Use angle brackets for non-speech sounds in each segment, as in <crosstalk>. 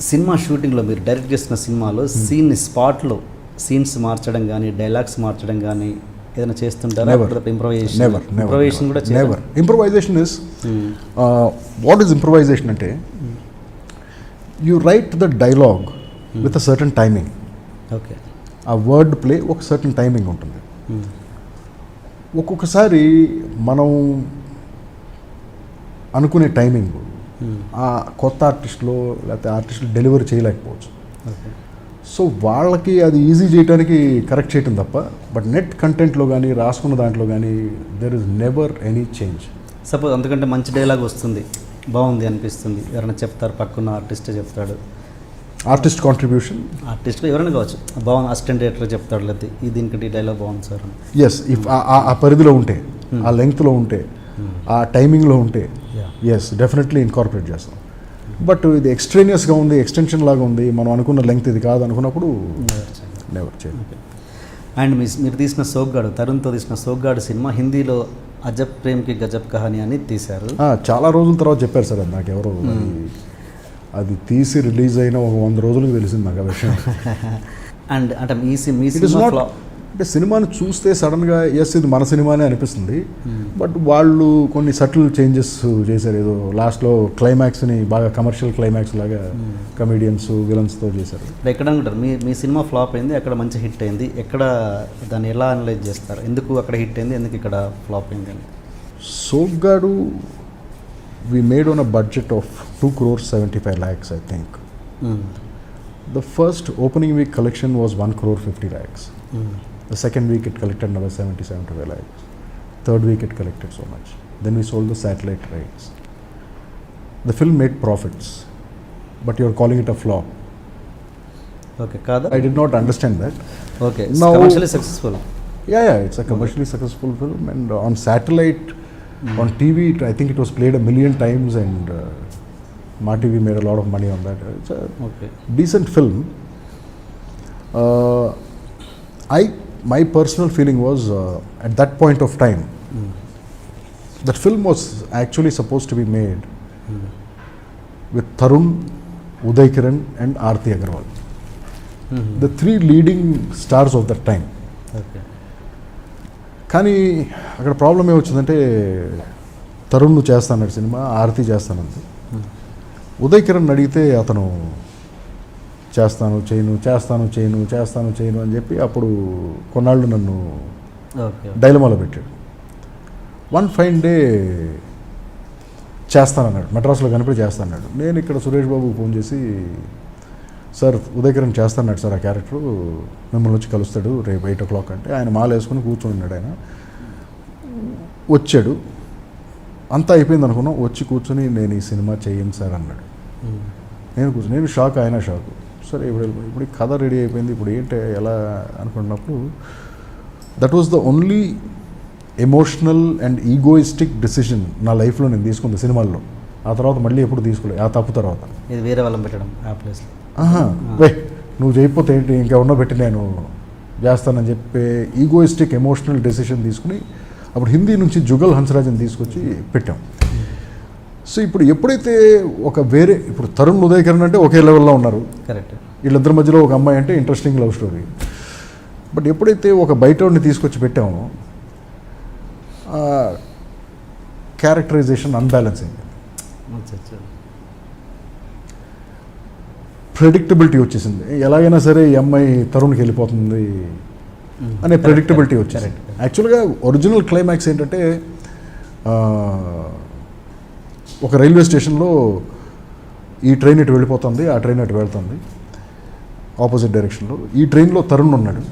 Cinema షూటింగ్లో మీరు direct చేస్తున్న సినిమాలో సీన్ స్పాట్లో సీన్స్ మార్చడం కానీ డైలాగ్స్ మార్చడం కానీ ఏదైనా చేస్తుంటారా. ఇంప్రొవైజేషన్ కూడా never improvisation is Hmm. What is improvisation అంటే you write the dialogue with a certain timing okay ఆ వర్డ్ ప్లే ఒక సర్టన్ టైమింగ్ ఉంటుంది. ఒక్కొక్కసారి మనం అనుకునే టైమింగ్ ఆ కొత్త ఆర్టిస్ట్లో లేకపోతే ఆర్టిస్టులు డెలివరీ చేయలేకపోవచ్చు. సో వాళ్ళకి అది ఈజీ చేయడానికి కరెక్ట్ చేయటం తప్ప బట్ నెట్ కంటెంట్లో కానీ రాసుకున్న దాంట్లో కానీ there is never any change suppose అందుకంటే మంచి డైలాగ్ వస్తుంది బాగుంది అనిపిస్తుంది ఎవరైనా చెప్తారు పక్కన ఆర్టిస్టే చెప్తాడు. ఆర్టిస్ట్ కాంట్రిబ్యూషన్ ఆర్టిస్ట్ ఎవరైనా కావచ్చు బాగుంది అసిస్టెంట్ డైరెక్టర్ చెప్తాడు లేకపోతే ఈ దీనికి ఈ డైలాగ్ బాగుంది సార్ ఎస్ ఇఫ్ ఆ పరిధిలో ఉంటే ఆ లెంగ్త్లో ఉంటే ఆ టైమింగ్లో ఉంటే. ఎస్ డెఫినెట్లీ ఇన్కార్పొరేట్ చేస్తాం. బట్ ఇది ఎక్స్ట్రేనియస్గా ఉంది ఎక్స్టెన్షన్ లాగా ఉంది మనం అనుకున్న లెంగ్త్ ఇది కాదు అనుకున్నప్పుడు నెవర్ చేయాలి అండ్ మీ మీరు తీసిన సోగ్గాడు తరుణ్తో తీసిన సోగ్గాడు సినిమా హిందీలో అజబ్ ప్రేమ్కి గజబ్ కహాని అని తీశారు. చాలా రోజుల తర్వాత చెప్పారు సార్ అది నాకు ఎవరో అది తీసి రిలీజ్ అయిన ఒక వంద రోజులకు తెలిసింది నాకు ఆ విషయం. <laughs> అండ్ అంటే మీ సినిమా అంటే సినిమాని చూస్తే సడన్గా ఎస్ ఇది మన సినిమానే అనిపిస్తుంది. బట్ వాళ్ళు కొన్ని సటిల్ చేంజెస్ చేశారు ఏదో లాస్ట్లో క్లైమాక్స్ని బాగా కమర్షియల్ క్లైమాక్స్ లాగా. కమెడియన్స్ విలన్స్తో చేశారు ఎక్కడ అనుకుంటారు మీ మీ సినిమా ఫ్లాప్ అయింది అక్కడ మంచి హిట్ అయింది ఎక్కడ దాన్ని ఎలా అనలైజ్ చేస్తారు ఎందుకు అక్కడ హిట్ అయింది ఎందుకు ఇక్కడ ఫ్లాప్ అయింది అని Soggadu we made on a budget of two crores seventy five lakhs I think. The first opening week collection was one crore fifty lakhs. The second week it collected another 77 to terabytes. Third week it collected so much. Then we sold the satellite rights. The film made profits, but you're calling it a flop. Okay, Kada? I did not understand that. Okay, it's now, commercially successful. Yeah, yeah, it's a commercially okay. successful film, and uh, on satellite, mm. on hmm. TV, it, I think it was played a million times, and uh, TV made a lot of money on that. It's a okay. decent film. Uh, I my personal feeling was uh, at that point of time that film was actually supposed to be made with Tarun, Uday Kiran, and Aarti Agarwal, the three leading stars of that time. Okay కానీ అక్కడ problem ఏమొచ్చిందంటే తరుణ్ నువ్వు చేస్తాన్నాడు cinema Aarti చేస్తానంది ఉదయ్ కిరణ్ అడిగితే అతను చేస్తాను చేయను చేస్తాను చేయను చేస్తాను చేయను అని చెప్పి అప్పుడు కొన్నాళ్ళు నన్ను డైలమాలో పెట్టాడు. వన్ ఫైన్ డే చేస్తానన్నాడు మెడ్రాస్లో కనిపి చేస్తానన్నాడు. నేను ఇక్కడ సురేష్ బాబుకి ఫోన్ చేసి సార్ ఉదయ్ కిరణ్ చేస్తాన్నాడు సార్ ఆ క్యారెక్టర్ మిమ్మల్ని వచ్చి కలుస్తాడు రేపు ఎయిట్ ఓ క్లాక్ అంటే. ఆయన మాల వేసుకుని కూర్చొని ఉన్నాడు ఆయన. వచ్చాడు. అంతా అయిపోయింది అనుకున్నాం వచ్చి కూర్చొని నేను ఈ సినిమా చేయను సార్ అన్నాడు. నేను కూర్చొని నేను షాక్ ఆయన షాక్. సరే ఇప్పుడు ఇప్పుడు కథ రెడీ అయిపోయింది ఇప్పుడు ఏంటి ఎలా అనుకున్నప్పుడు that was the only emotional and egoistic decision నా లైఫ్లో నేను తీసుకుంది సినిమాల్లో. ఆ తర్వాత మళ్ళీ ఎప్పుడు తీసుకోలేదు ఆ తప్పు తర్వాత. ఇది వేరే వాళ్ళని పెట్టడం ఆ ప్లేస్లో. ఆహా వే నువ్వు చేయకపోతే ఏంటి ఇంకెవరినో పెట్టి నేను చేస్తానని చెప్పే ఈగోయిస్టిక్ ఎమోషనల్ డెసిషన్ తీసుకుని అప్పుడు హిందీ నుంచి జుగల్ హన్సరాజన్ తీసుకొచ్చి పెట్టాం. సో ఇప్పుడు ఎప్పుడైతే ఒక వేరే ఇప్పుడు తరుణ్ ఉదయకరణ్ అంటే ఒకే లెవెల్లో ఉన్నారు. కరెక్ట్. వీళ్ళిద్దరి మధ్యలో ఒక అమ్మాయి అంటే ఇంట్రెస్టింగ్ లవ్ స్టోరీ. బట్ ఎప్పుడైతే ఒక బయటోడిని తీసుకొచ్చి పెట్టామో క్యారెక్టరైజేషన్ అన్బ్యాలెన్స్ అయింది. ప్రెడిక్టబిలిటీ వచ్చేసింది. ఎలాగైనా సరే ఈ అమ్మాయి తరుణ్కి వెళ్ళిపోతుంది అనే ప్రెడిక్టబిలిటీ వచ్చేసింది. యాక్చువల్గా ఒరిజినల్ క్లైమాక్స్ ఏంటంటే ఒక రైల్వే స్టేషన్లో ఈ ట్రైన్ ఇటు వెళ్ళిపోతుంది ఆ ట్రైన్ అటు వెళ్తుంది ఆపోజిట్ డైరెక్షన్లో. ఈ ట్రైన్లో తరుణ్ ఉన్నాడు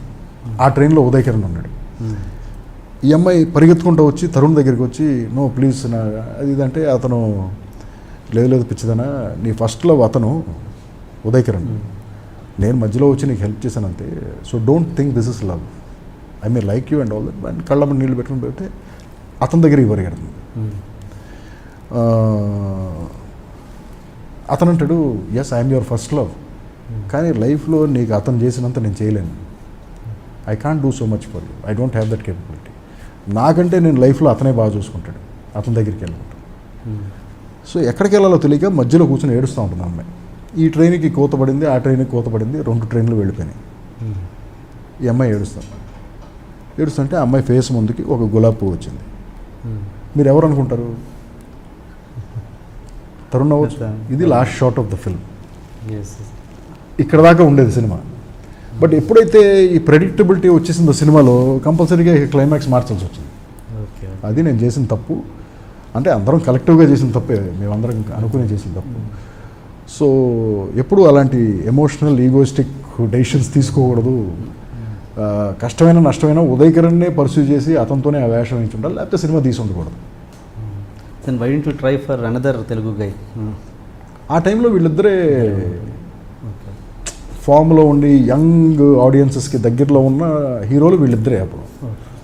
ఆ ట్రైన్లో ఉదయ్ కిరణ్ ఉన్నాడు. ఈ అమ్మాయి పరిగెత్తుకుంటూ వచ్చి తరుణ్ దగ్గరికి వచ్చి నో ప్లీజ్ నా అది ఇదంటే అతను లేదు లేదు పిచ్చిదనా నీ ఫస్ట్ లవ్ అతను ఉదయ్ కిరణ్ నేను మధ్యలో వచ్చి నీకు హెల్ప్ చేశాను అంతే so don't think this is love. I may like you and all that. And కళ్ళ నీళ్ళు పెట్టుకుని పెడితే అతని దగ్గరికి పరిగెడుతుంది అతను అంటాడు yes I'm your first love కానీ లైఫ్లో నీకు అతను చేసినంత నేను చేయలేను. I can't do so much for you I don't have that capability నాకంటే నేను లైఫ్లో అతనే బాగా చూసుకుంటాడు. అతని దగ్గరికి వెళ్ళమంటాడు సో ఎక్కడికి వెళ్ళాలో తెలియక మధ్యలో కూర్చొని ఏడుస్తూ ఉంటుంది అమ్మాయి. ఈ ట్రైన్కి కోతపడింది ఆ ట్రైన్కి కోతపడింది రెండు ట్రైన్లు వెళ్ళిపోయినాయి. ఈ అమ్మాయి ఏడుస్తుంది ఏడుస్తుంటే ఆ అమ్మాయి ఫేస్ ముందుకి ఒక గులాబీ పువ్వు వచ్చింది. మీరు ఎవరు అనుకుంటారు? తరుణ్ ఇది last shot of the film ఇక్కడ దాకా ఉండేది సినిమా. బట్ ఎప్పుడైతే ఈ ప్రెడిక్టబిలిటీ వచ్చేసిందో సినిమాలో కంపల్సరీగా క్లైమాక్స్ మార్చాల్సి వచ్చింది. ఓకే అది నేను చేసిన తప్పు. అంటే అందరం కలెక్టివ్గా చేసిన తప్పే. మేమందరం అనుకుని చేసిన తప్పు. సో ఎప్పుడు అలాంటి ఎమోషనల్ ఈగోయిస్టిక్ డెసిషన్స్ తీసుకోకూడదు. ఆ, కష్టమైన నష్టమైన ఉదయకరణ్నే పర్సూ చేసి అతనితోనే ఆ వేషం వేయించి ఉండాలి. లేకపోతే సినిమా తీసి ఉండకూడదు. Then why to try for another Telugu guy ఆ టైంలో వీళ్ళిద్దరే ఓకే ఫామ్లో ఉండి యంగ్ ఆడియన్సెస్కి దగ్గరలో ఉన్న హీరోలు వీళ్ళిద్దరే అప్పుడు.